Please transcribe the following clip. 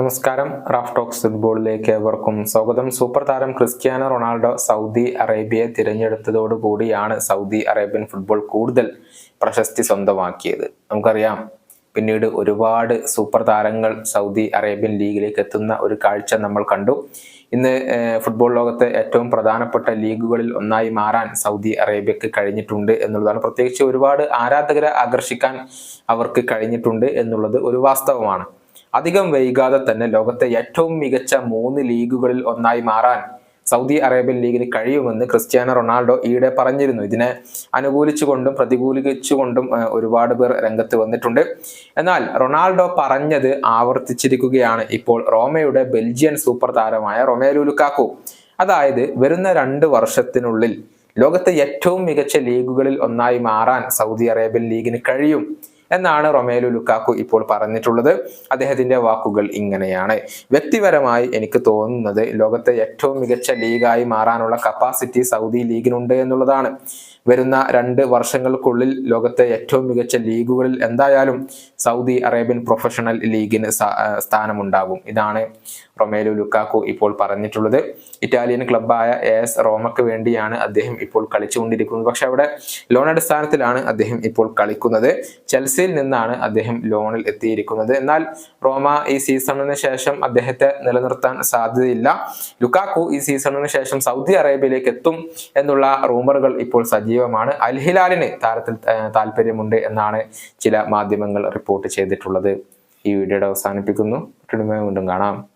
നമസ്കാരം. Raf talks ഫുട്ബോളിലേക്ക് ഏവർക്കും സ്വാഗതം. സൂപ്പർ താരം ക്രിസ്ത്യാനോ റൊണാൾഡോ സൗദി അറേബ്യയെ തിരഞ്ഞെടുത്തതോടുകൂടിയാണ് സൗദി അറേബ്യൻ ഫുട്ബോൾ കൂടുതൽ പ്രശസ്തി സ്വന്തമാക്കിയത്. നമുക്കറിയാം പിന്നീട് ഒരുപാട് സൂപ്പർ താരങ്ങൾ സൗദി അറേബ്യൻ ലീഗിലേക്ക് എത്തുന്ന ഒരു കാഴ്ച നമ്മൾ കണ്ടു. ഇന്ന് ഫുട്ബോൾ ലോകത്തെ ഏറ്റവും പ്രധാനപ്പെട്ട ലീഗുകളിൽ ഒന്നായി മാറാൻ സൗദി അറേബ്യക്ക് കഴിഞ്ഞിട്ടുണ്ട് എന്നുള്ളതാണ്. പ്രത്യേകിച്ച് ഒരുപാട് ആരാധകരെ ആകർഷിക്കാൻ അവർക്ക് കഴിഞ്ഞിട്ടുണ്ട് എന്നുള്ളത് ഒരു വാസ്തവമാണ്. അധികം വൈകാതെ തന്നെ ലോകത്തെ ഏറ്റവും മികച്ച മൂന്ന് ലീഗുകളിൽ ഒന്നായി മാറാൻ സൗദി അറേബ്യൻ ലീഗിന് കഴിയുമെന്ന് ക്രിസ്ത്യാനോ റൊണാൾഡോ ഈയിടെ പറഞ്ഞിരുന്നു. ഇതിനെ അനുകൂലിച്ചുകൊണ്ടും പ്രതികൂലിച്ചുകൊണ്ടും ഒരുപാട് പേർ രംഗത്ത് വന്നിട്ടുണ്ട്. എന്നാൽ റൊണാൾഡോ പറഞ്ഞത് ആവർത്തിച്ചിരിക്കുകയാണ്. ഇപ്പോൾ റോമയുടെ ബെൽജിയൻ സൂപ്പർ താരമായ റൊമേലു ലുക്കാക്കു. അതായത് വരുന്ന രണ്ട് വർഷത്തിനുള്ളിൽ ലോകത്തെ ഏറ്റവും മികച്ച ലീഗുകളിൽ ഒന്നായി മാറാൻ സൗദി അറേബ്യൻ ലീഗിന് കഴിയും. എന്നാണ് റൊമേലു ലുക്കാക്കു ഇപ്പോൾ പറഞ്ഞിട്ടുള്ളത്. അദ്ദേഹത്തിന്റെ വാക്കുകൾ ഇങ്ങനെയാണ്. വ്യക്തിപരമായി എനിക്ക് തോന്നുന്നത് ലോകത്തെ ഏറ്റവും മികച്ച ലീഗായി മാറാനുള്ള കപ്പാസിറ്റി സൗദി ലീഗിനുണ്ട് എന്നുള്ളതാണ്. വരുന്ന രണ്ട് വർഷങ്ങൾക്കുള്ളിൽ ലോകത്തെ ഏറ്റവും മികച്ച ലീഗുകളിൽ എന്തായാലും സൗദി അറേബ്യൻ പ്രൊഫഷണൽ ലീഗിന് സ്ഥാനമുണ്ടാകും. ഇതാണ് റൊമേലു ലുക്കാക്കു ഇപ്പോൾ പറഞ്ഞിട്ടുള്ളത്. ഇറ്റാലിയൻ ക്ലബായ എ എസ് റോമക്ക് വേണ്ടിയാണ് അദ്ദേഹം ഇപ്പോൾ കളിച്ചുകൊണ്ടിരിക്കുന്നത്. പക്ഷെ അവിടെ ലോൺ അടിസ്ഥാനത്തിലാണ് അദ്ദേഹം ഇപ്പോൾ കളിക്കുന്നത്. ചെൽസിയിൽ നിന്നാണ് അദ്ദേഹം ലോണിൽ എത്തിയിരിക്കുന്നത്. എന്നാൽ റോമ ഈ സീസണിന് ശേഷം അദ്ദേഹത്തെ നിലനിർത്താൻ സാധ്യതയില്ല. ലുക്കാക്കു ഈ സീസണിന് ശേഷം സൗദി അറേബ്യയിലേക്ക് എത്തും എന്നുള്ള റൂമറുകൾ ഇപ്പോൾ സജീവമാണ്. അൽ ഹിലാലിന് താരത്തിൽ താല്പര്യമുണ്ട് എന്നാണ് ചില മാധ്യമങ്ങൾ റിപ്പോർട്ട് ചെയ്തിട്ടുള്ളത്. ഈ വീഡിയോയുടെ അവസാനിപ്പിക്കുന്നു. വീണ്ടും കാണാം.